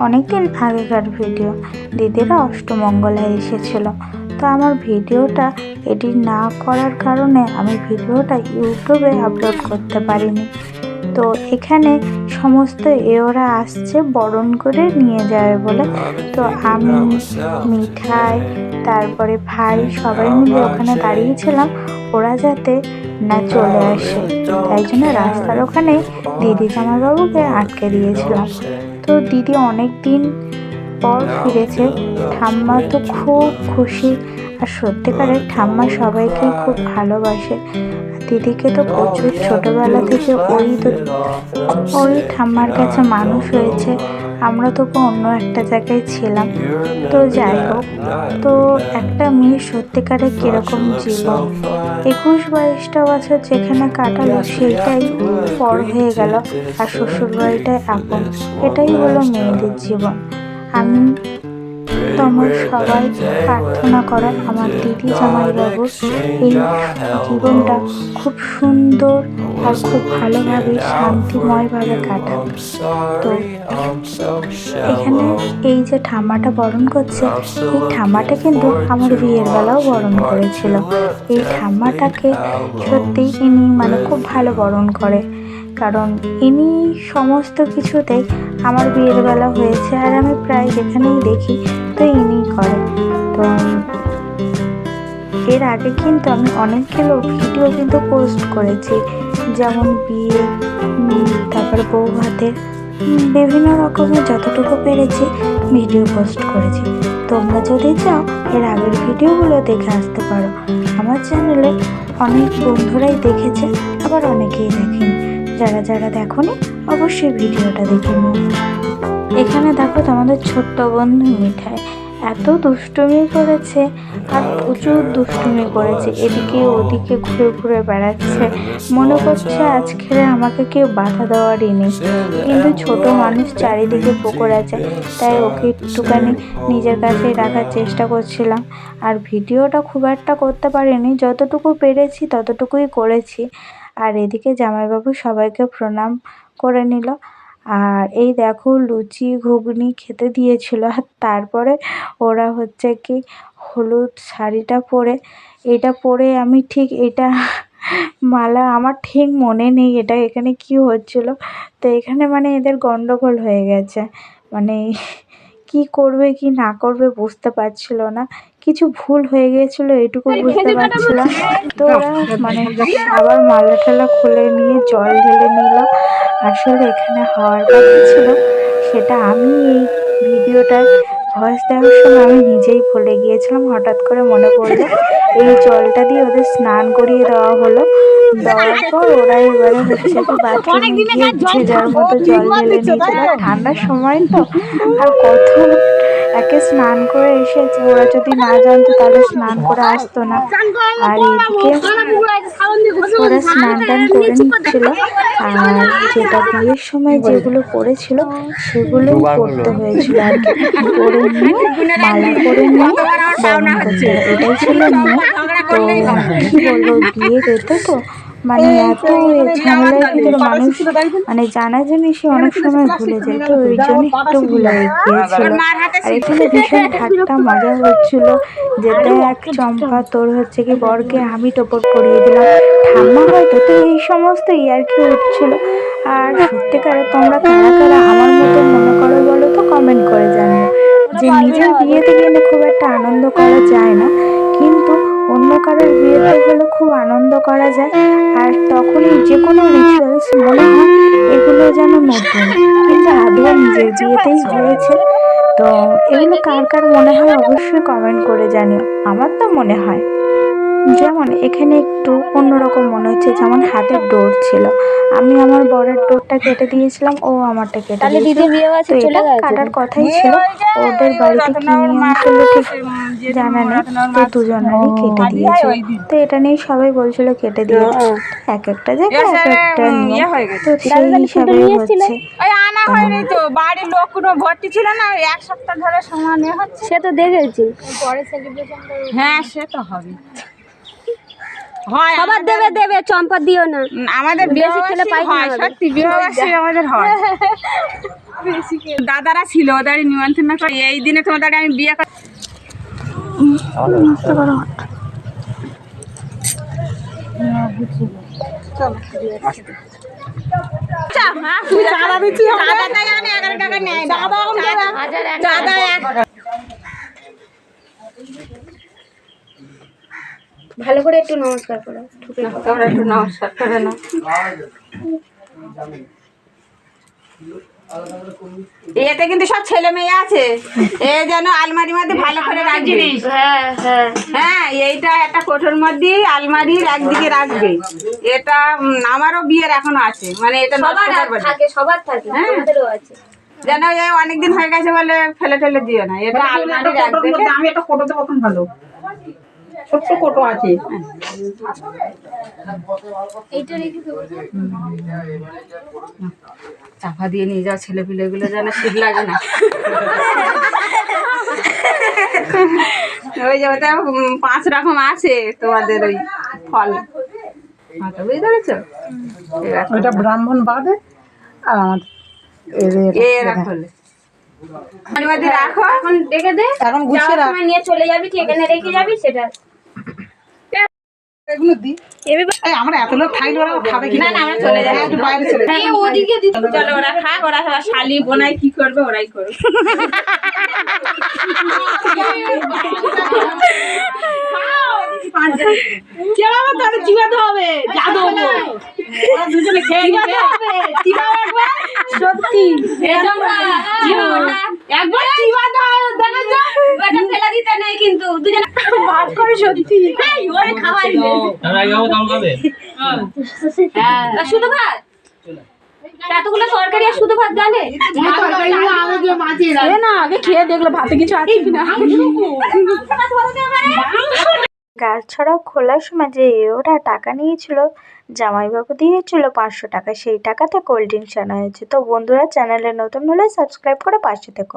অনেকদিন আগেকার ভিডিও। দিদিরা অষ্টমঙ্গলায় এসেছিল। তো আমার ভিডিওটা এডিট না করার কারণে আমি ভিডিওটা ইউটিউবে আপলোড করতে পারিনি। তো এখানে সমস্ত এওরা আসছে, বরণ করে নিয়ে যাবে বলে। তো আমি, মিঠাই, তারপরে ভাই সবাই মিলে ওখানে দাঁড়িয়েছিলাম। ওরা যাতে না চলে আসে। তাই জন্য রাস্তার ওখানে দিদি জামাইবাবুকে আটকে দিয়েছিলাম। তো দিদি অনেক দিন পর ফিরেছে। ঠাম্মা তো খুব খুশি। আর সত্যিকারের ঠাম্মা সবাইকে খুব ভালোবাসে। দিদিকে তো প্রচুর ছোটবেলা থেকে ওই তো ওই ঠাম্মার কাছে মানুষ হয়েছে, আমরা তবু অন্য একটা জায়গায় ছিলাম। তো যাই হোক, তো একটা মেয়ে সত্যিকারে কীরকম জীবন? একুশ, বাইশটা বছর যেখানে কাটালো সেইটাই পর হয়ে গেল, আর শ্বশুর বাড়িটাই আপন। এটাই হলো মেয়েদের জীবন। আমি তোমরা সবাই প্রার্থনা করো, আমার দিদি জামাইবাবুর এই জীবনটা খুব সুন্দর আর খুব ভালোভাবে শান্তিময়ভাবে কাটাক তো এখানে এই যে ঠাম্মাটা বরণ করছে, এই ঠাম্মাটা কিন্তু আমার বিয়ের বেলাও বরণ করেছিল। এই ঠাম্মাটাকে সত্যিই ইনি মানে খুব ভালো বরণ করে, কারণ ইনি সমস্ত কিছুতেই আমার বিয়ের বেলা হয়েছে। আর আমি প্রায় যেখানেই দেখি তো ইনিই করে তো এর আগে কিন্তু আমি অনেকগুলো ভিডিও কিন্তু পোস্ট করেছি, যেমন বিয়ে তারপরে বউ ভাতের বিভিন্ন রকমের যতটুকু পেরেছি ভিডিও পোস্ট করেছি। তোমরা যদি চাও এর আগের ভিডিওগুলো দেখে আসতে পারো। আমার চ্যানেলে অনেক বন্ধুরাই দেখেছে, আবার অনেকেই দেখেনি। যারা যারা দেখোনি, অবশ্যই ভিডিওটা দেখে নিও। এখানে দেখো তোমাদের ছোট্ট বন্ধু মিঠাই। এত দুষ্টুমি করেছে আর প্রচুর দুষ্টুমি করেছে। এদিকে ওদিকে ঘুরে ঘুরে বেড়াচ্ছে। মনে করছে আজকে আমাকে কেউ বাধা দেওয়ারই নেই। কিন্তু ছোট মানুষ চারিদিকে পুকুর আছে। তাই ওকে একটুখানি নিজের কাছে রাখার চেষ্টা করছিলাম। আর ভিডিওটা খুব একটা করতে পারিনি। যতটুকু পেরেছি ততটুকুই করেছি। আর এদিকে জামাইবাবু সবাইকে প্রণাম করে নিল। আর এই দেখো লুচি, ঘুগনি খেতে দিয়েছিল। আর তারপরে ওরা হচ্ছে কি হলুদ শাড়িটা পরে, এটা পরে আমি ঠিক এটা মালা, আমার ঠিক মনে নেই এটা এখানে কি হচ্ছিল। তো এখানে মানে এদের গন্ডগোল হয়ে গেছে। মানে কি করবে, কি না করবে বুঝতে পারছিল না। কিছু ভুল হয়ে গিয়েছিল এটুকু বুঝতে পারছিলাম। তো ওরা মানে আবার মালা টালা খুলে নিয়ে জল ঢেলে নিল। আসলে এখানে হওয়ার কথা ছিল সেটা আমি এই ভিডিওটার ভয়েস দেওয়ার সময় আমি নিজেই ভুলে গিয়েছিলাম। হঠাৎ করে মনে পড়ল এই জলটা দিয়ে ওদের স্নান করিয়ে দেওয়া হলো। দেওয়ার পর ওরা এবারে হচ্ছে কি বাথরুমে গিয়ে যে যার মতো জল ঢেলে নিয়েছিল ঠান্ডার সময় তো। আর কত একে স্নান করে এসেছে ওরা যদি না জানতো তাহলে স্নান করে আসতো না। আর এদিকে ওরা স্নান টান করে নিচ্ছিল আর যেটা বিয়ের সময় যেগুলো পড়েছিল সেগুলোই করতে হয়েছিল আর কি। পরে নিয়ে মালা করে নিয়ে বরণ করতে। এটাই ছিল নিয়ম। তো কি বলব বিয়ে যেত তো মানে এত ঝামেলার ভিতরে মানুষ মানে জানা জিনিসই অনেক সময় ভুলে যায় তো ওই জন্য একটু ভুলে গিয়েছিল। আর এখানে ভীষণ ঠাট্টা মজা হচ্ছিল যে এক চম্পা তোর হচ্ছে কি বরকে আমি টোপর করিয়ে দিলাম। ঠাম্মা হয়তো তো এই সমস্ত ইয়ার্কি হচ্ছিল আর সত্যিকারে তোমরা কারা কারা আমার মতো মনে করো বলো তো কমেন্ট করে জানিও। যে নিজের বিয়েতে কিন্তু খুব একটা আনন্দ করা যায় না কিন্তু করা যায়। আর তখনই যে কোনো রিচুয়ালস মনে হয় এগুলো যেন নতুন। কিন্তু আদৌ নিজের বিয়েতেই হয়েছে, তো এগুলো কার কার মনে হয় অবশ্যই কমেন্ট করে জানিও। আমার তো মনে হয়। যেমন এখানে একটু অন্যরকম মনে হচ্ছে যেমন হাতের ডোর ছিল। আমি আমার বরের ডোরটা কেটে দিয়েছিলাম ও আমারটা কেটে তাহলে দিয়েছিল। দিদির বিয়ে বাড়ি তো চলে এটা গেছে। কাটার কথাই ছিল। ওদের বাড়িতে কি নিয়ম ছিল ঠিক জানা নেই তো দুজনেরই কেটে দিয়েছে। তো এটা নিয়ে সবাই বলছিল কেটে দিয়েছে এক একটা জায়গায় এক একটা নিয়ম তো সেই হিসাবে হচ্ছে। ওই আনা হয়নি তো বাড়ির লোক কোনো ভর্তি ছিল না ওই এক সপ্তাহ ধরে সমানে হচ্ছে। সে তো দেখেছি। হ্যাঁ সে তো হবে হয় সবার দেবে দেবে চম্পা দিও না। আমাদের বেশি খেলে পাই না হয় সত্যি বিবাহবার্ষিক আমাদের হয়। দাদারা ছিল ওদের নিমন্ত্রণ করে এই দিনে তোমাদের আমি বিয়ে কর- হ্যাঁ, না। চাঁদা এক- ভালো করে একটু নমস্কার করো তোমরা একটু নমস্কার করে নাও। এতে কিন্তু সব ছেলে মেয়ে আছে। এ যেন আলমারির মধ্যে ভালো করে রাখবে। হ্যাঁ হ্যাঁ। হ্যাঁ এইটা একটা কোঠোর মধ্যে আলমারির একদিকে রাখবে। এটা আমারও বিয়ের এখনও আছে। মানে এটা সবার থাকে সবার থাকে হ্যাঁ। আছে। যেন এই অনেকদিন হয়ে গেছে বলে ফেলে ফেলে দিও না। এটা আলমারির একদিকে আমি একটা কোটো দেবো ভালো। ছোট্ট কোটো আছে। চাপা দিয়ে নিয়ে যাওয়া ছেলে পিলে গুলো যেন শীত লাগে না। ওই যে ওটা পাঁচ রকম আছে তোমাদের ওই ফল। বুঝতে পেরেছ। ব্রাহ্মণ বাদে আর এর রাখো। এখন রেখে দে। এখন গুছিয়ে রাখ। নিয়ে চলে যাবি ঠিক এখানে রেখে যাবি সেটা এগুলো দি। এই আমরা এত লোক খাইলে ওরা খাবে কি না না আমরা চলে যাই। একটু বাইরে চলে যাই। ওদিকে দিতে চলো ওরা খাক ওরা শালি বোনাই কি করবে ওরাই করবে কেমন তাহলে চিবাতে হবে? জাদু ওরা দুজনে খেয়ে নিবে। সত্যি। একবার চিবাতে হয়। দেখেছ ওটা ফেলে দিতে নেই কিন্তু দুজন ভাত করে সত্যি। ওরে খাওয়াই আমরা আগে যাব তাও খাবে? আর শুধু ভাত? এতগুলো তরকারি আর শুধু ভাত গালে না আগে খেয়ে দেখল ভাতে কিছু আছে কিনা। গাছ ছড়া খোলার সময় যে ওরা টাকা নিয়েছিল জামাইবাবু দিয়েছিল পাঁচশো টাকা সেই টাকাতে কোল্ড ড্রিঙ্কস আনা হয়েছে। তো বন্ধুরা চ্যানেলে নতুন হলে সাবস্ক্রাইব করে পাশে থেকো।